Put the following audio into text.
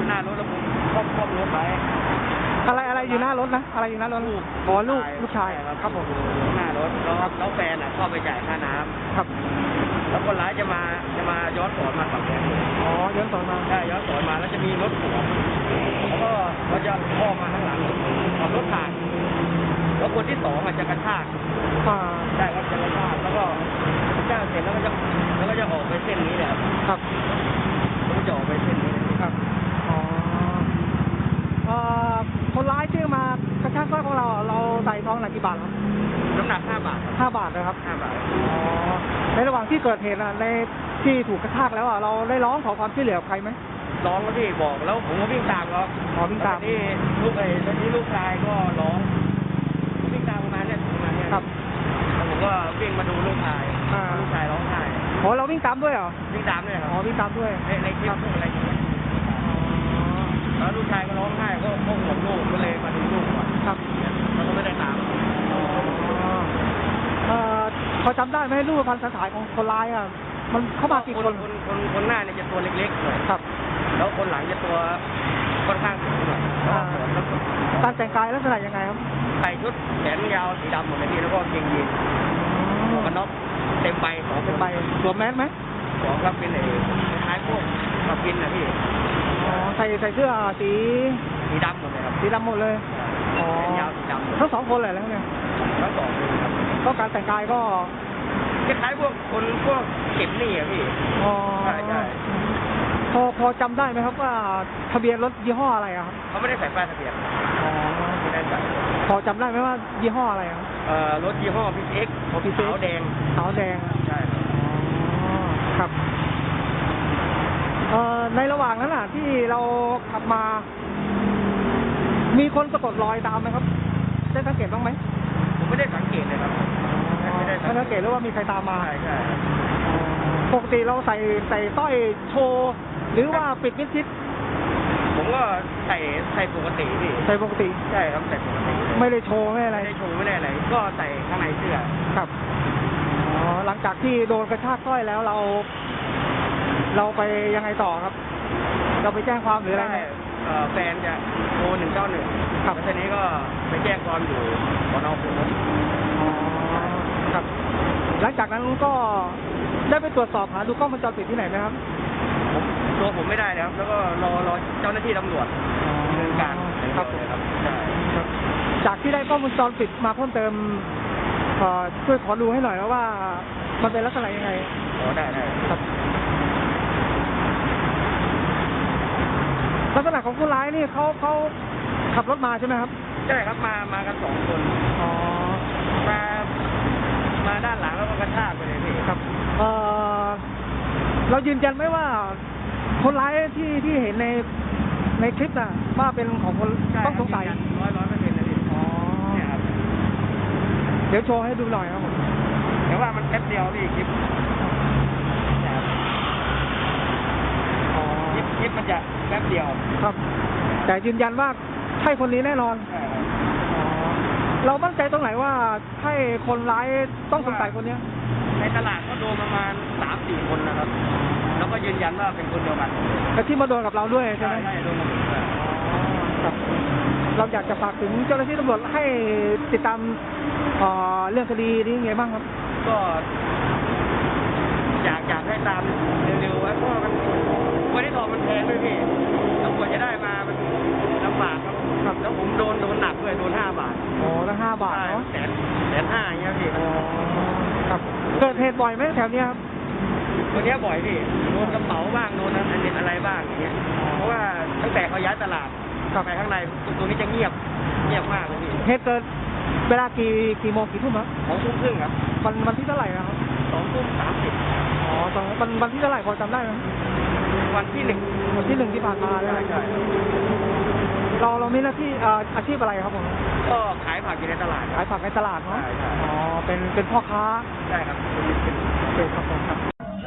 อยู่หน้ารถแล้วผมคล่อมคล่อมรถไว้อะไรอะไรอยู่หน้ารถนะ อะไรอยู่หน้ารถอ๋อลูกลูกชายครับครับผมอยู่หน้ารถแล้วแล้วแฟนอะเข้าไปจ่ายค่าน้ำครับแล้วคนร้ายจะมาจะมาย้อนสอนมาฝั่งนี้อ๋อย้อนสอนมาใช่ย้อนสอนมาแล้วจะมีรถสวนแล้วก็เราจะอ้อมมาข้างหลังขับรถผ่านแล้วคนที่สองอาจจะกระชากอ่าใช่ครับจะกระชากแล้วก็กระชากเสร็จแล้วก็จะแล้วก็จะออกไปเส้นนี้แหละครับครับแล้วก็จะออกไปเส้นนี้ครับอ๋อเอ่อ คนร้ายที่มากระชากสร้อยของเราเราใส่ทองหนักกี่บาทครับน้ำหนักห้าบาทครับห้าบาทนะครับ ห้าบาท อ๋อ ในระหว่างที่เกิดเหตุอะในที่ถูกกระชากแล้วอะเราได้ร้องขอความช่วยเหลือกับใครไหม ร้องก็ที่บอกแล้วผมก็วิ่งตามเขาอ๋อวิ่งตามแล้วนี่ลูกไอ้ตอนนี้ลูกชายก็ร้องผมวิ่งตามประมาณเนี้ยประมาณเนี้ยครับ แล้วผมก็วิ่งมาดูลูกชายอ่า ลูกชายร้องไห้อ๋อเราวิ่งตามด้วยเหรอ วิ่งตามด้วยคอ๋อรับวิ่งตามด้วยในในคลิปพวกอะไรอย่างเงี้ย แล้วลูกชายก็ร้องไห้ก็ก็ห่วงลูกก็เลยมาดูลูกก่อนครับแล้วก็ไม่ได้ตามอ๋อเอ่อพอจำได้ไหมรูปพันธ์สันฐานของคนร้ายอะมันเข้ามากี่คนคนคนคนหน้าเนี่ยจะตัวเล็กๆหน่อยครับ แล้วคนหลังจะตัวค่อนข้างสูงหน่อยแล้วก็แล้วก็การแต่งกายลักษณะยังไงครับใส่ชุดแขนยาวสีดำหมดเลยพี่แล้วก็กางเกงยีนส์หมวกกันน็อกเต็มใบสองเป็นใบสวมแมสไหมสองก็เป็นไอ้คล้ายๆพวกมากินนะพี่อ๋อ ใส่ใส่เสื้อสีสีดำหมดเลยครับสีดำหมดเลยอ๋อแขนยาวสีดำหมดทั้งสองคนเลยแล้วเนี่ยทั้งสองเลยครับก็การแต่งกายก็คล้ายๆพวกคนพวกเก็บหนี้อะพี่อ๋อใช่ใช่พอพอจำได้ไหมครับว่าทะเบียนรถยี่ห้ออะไรอะครับเขาไม่ได้ใส่ป้ายทะเบียนอ๋อไม่ได้ใส่พอจำได้ไหมว่ายี่ห้ออะไรครับเอ่อรถยี่ห้อพิเอ็กอ๋อ PX ขาวแดงขาวแดง ใช่ครับ อ๋อครับเอ่อในระหว่างนั้นน่ะ ที่ เราขับมา มีคนสะกดรอยตามไหมครับ ได้สังเกตบ้างไหมผมไม่ได้สังเกตเลยครับไม่ได้ไม่สังเกตหรือว่ามีใครตามมาใช่ใช่ครับปกติเราใส่ใส่สร้อยโชว์หรือว่าปิดมิดชิดผมก็ใส่ใส่ปกติพี่ใส่ปกติใช่ครับใส่ปกติเลยไม่ได้โชว์ไม่อะไรไม่ได้โชว์ไม่ได้อะไรก็ใส่ข้างในเสื้อครับอ๋อหลังจากที่โดนกระชากสร้อยแล้วเรา เราไปยังไงต่อครับ เราไปแจ้งความหรืออะไรไหมใช่เอ่อแฟนจะโทรหนึ่งเก้าหนึ่งครับแล้วทีนี้ก็ไปแจ้งความอยู่สอนอภูมิอ๋อครับ หลังจากนั้นก็ได้ไปตรวจสอบหาดูกล้องวงจรปิดที่ไหนไหมครับผมตัวผมไม่ได้แล้วครับแล้วก็รอรอเจ้าหน้าที่ตำรวจดำเนินการครับเลยครับใช่ครับ จากที่ได้กล้องวงจรปิดมาเพิ่มเติมเอ่อช่วยขอดูให้หน่อยว่า มันเป็นลักษณะยังไงขอได้ได้ ครับ ลักษณะของผู้ร้ายนี่เขาเขาขับรถมาใช่ไหมครับ ใช่ครับมามากันสองคนอ๋อมามาด้านหลังแล้วก็กระชากไปเลยพี่ครับเอ่อเรายืนยันไหมว่า คนร้ายที่ที่เห็นในในคลิปน่ะว่าเป็นของคนใช่ต้องสงสัยร้อยร้อยเปอร์เซ็นต์เลยพี่อ๋อ เนี่ยครับเดี๋ยวโชว์ให้ดูหน่อยครับผมแต่ว่ามันแป๊บเดียวพี่คลิปเนี่ยครับ อ๋อ คลิ ปมันจะแป๊บเดียวครับ แต่ยืนยันว่าใช่คนนี้แน่นอน ใช่ครับเรามั่นใจตรงไหนว่าใช่คนร้ายต้องสงสัยคนเนี้ยในตลาดก็โดนประมาณสามสี่คนนะครับ แล้วก็ยืนยันว่าเป็นคนเดียวกันแต่ที่มาโดนกับเราด้วยใช่ไหมใช่โดนมาหมดเลยครับ เราอยากจะฝากถึงเจ้าหน้าที่ตำรวจให้ติดตามเอ่อเรื่องคดีนี้ยังไงบ้างครับ ก็อยากอยากให้ตามเร็วๆไว้เพราะว่ามัน วันที่ทองมันแพงด้วยพี่แล้วกว่าจะได้มามันลำบากครับครับแล้วผมโดนโดนหนักด้วยโดนห้าบาทโอ้ตั้งห้าบาทใช่เนาะแสนแสนห้าอย่างเงี้ยพี่อ๋อครับ เกิดเหตุบ่อยไหมแถวเนี้ยครับวันเนี้ยบ่อยพี่โดนกระเป๋าบ้างโดนอันเด็ดอะไรบ้างอย่างเงี้ยเพราะว่าตั้งแต่เขาย้ายตลาดกลับไปข้างในตรงนี้จะเงียบเงียบมากเลยพี่เหตุเกิดเวลากี่กี่โมงกี่ทุ่มครับสองทุ่มครึ่งครับวันวันที่เท่าไหร่นะครับสองทุ่มสามสิบอ๋อตอนวันวันที่เท่าไหร่พอจำได้ไหม วันที่หนึ่งวันที่หนึ่งที่ผ่านมาเลยใช่ใช่เราเรามีหน้าที่เอ่ออาชีพอะไรครับผมก็ขายผักอยู่ในตลาดคขารัยบผักในตลาดเนาะใช่ใช่ อ๋อเป็นเป็นพ่อค้า ใช่ครับเป็นครับผมครับ